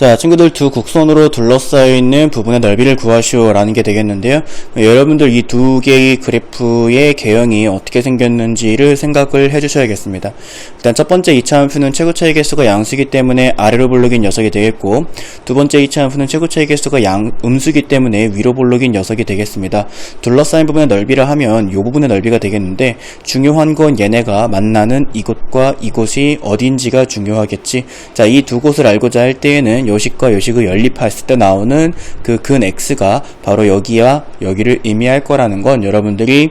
자, 친구들 두 곡선으로 둘러싸여 있는 부분의 넓이를 구하시오 라는 게 되겠는데요. 여러분들 이 두 개의 그래프의 개형이 어떻게 생겼는지를 생각을 해주셔야겠습니다. 일단 첫 번째 이차함수는 최고 차이 개수가 양수이기 때문에 아래로 볼록인 녀석이 되겠고, 두 번째 이차함수는 최고 차이 개수가 양 음수이기 때문에 위로 볼록인 녀석이 되겠습니다. 둘러싸인 부분의 넓이를 하면 이 부분의 넓이가 되겠는데 중요한 건 얘네가 만나는 이곳과 이곳이 어딘지가 중요하겠지. 자, 이 두 곳을 알고자 할 때에는 요식과 요식을 연립했을 때 나오는 그 근 x가 바로 여기와 여기를 의미할 거라는 건 여러분들이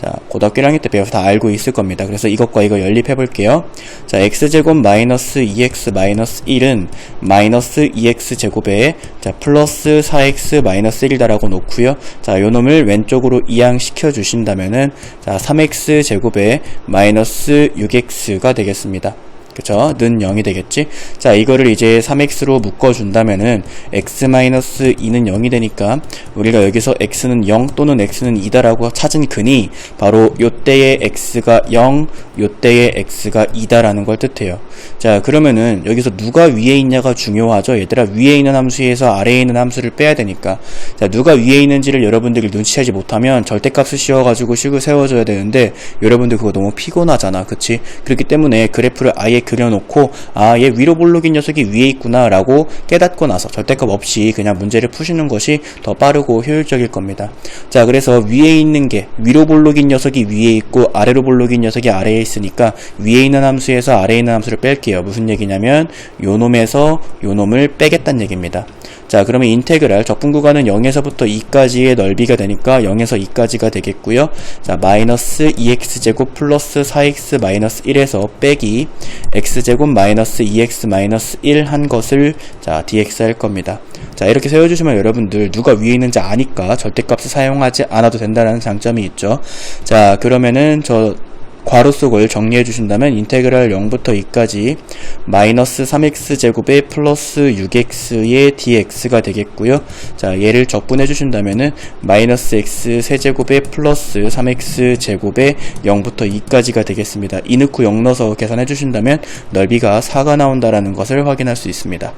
자, 고등학교 1학년 때 배워서 다 알고 있을 겁니다. 그래서 이것과 이거 연립해 볼게요. 자, x제곱 마이너스 2x 마이너스 1은 마이너스 2x 제곱에 자, 플러스 4x 마이너스 1이다라고 놓고요. 자, 요 놈을 왼쪽으로 이항시켜 주신다면은 자, 3x 제곱에 마이너스 6x가 되겠습니다. 그쵸? 는 0이 되겠지? 자, 이거를 이제 3x로 묶어준다면은, x-2는 0이 되니까, 우리가 여기서 x는 0 또는 x는 2다라고 찾은 근이, 바로 요때의 x가 0, 요때의 x가 2다라는 걸 뜻해요. 자, 그러면은, 여기서 누가 위에 있냐가 중요하죠? 얘들아, 위에 있는 함수에서 아래에 있는 함수를 빼야 되니까. 자, 누가 위에 있는지를 여러분들이 눈치채지 못하면, 절대값을 씌워가지고 식을 세워줘야 되는데, 여러분들 그거 너무 피곤하잖아. 그치? 그렇기 때문에 그래프를 아예 그려놓고 아 얘 위로 볼록인 녀석이 위에 있구나 라고 깨닫고 나서 절대값 없이 그냥 문제를 푸시는 것이 더 빠르고 효율적일 겁니다. 자 그래서 위에 있는 게 위로 볼록인 녀석이 위에 있고 아래로 볼록인 녀석이 아래에 있으니까 위에 있는 함수에서 아래에 있는 함수를 뺄게요. 무슨 얘기냐면 요 놈에서 요 놈을 빼겠다는 얘기입니다 자 그러면 인테그랄 적분 구간은 0에서부터 2까지의 넓이가 되니까 0에서 2까지가 되겠고요. 자 마이너스 2x제곱 플러스 4x 마이너스 1에서 빼기 x제곱 마이너스 2x 마이너스 1 한 것을 자 dx 할 겁니다. 자 이렇게 세워주시면 여러분들 누가 위에 있는지 아니까 절대값을 사용하지 않아도 된다는 장점이 있죠. 자 그러면은 저 괄호 속을 정리해 주신다면 인테그랄 0부터 2까지 마이너스 3x 제곱에 플러스 6x의 dx가 되겠고요. 자, 얘를 적분해 주신다면은 마이너스 x 세제곱에 플러스 3x 제곱에 0부터 2까지가 되겠습니다. 이 넣고 0 넣어서 계산해 주신다면 넓이가 4가 나온다라는 것을 확인할 수 있습니다.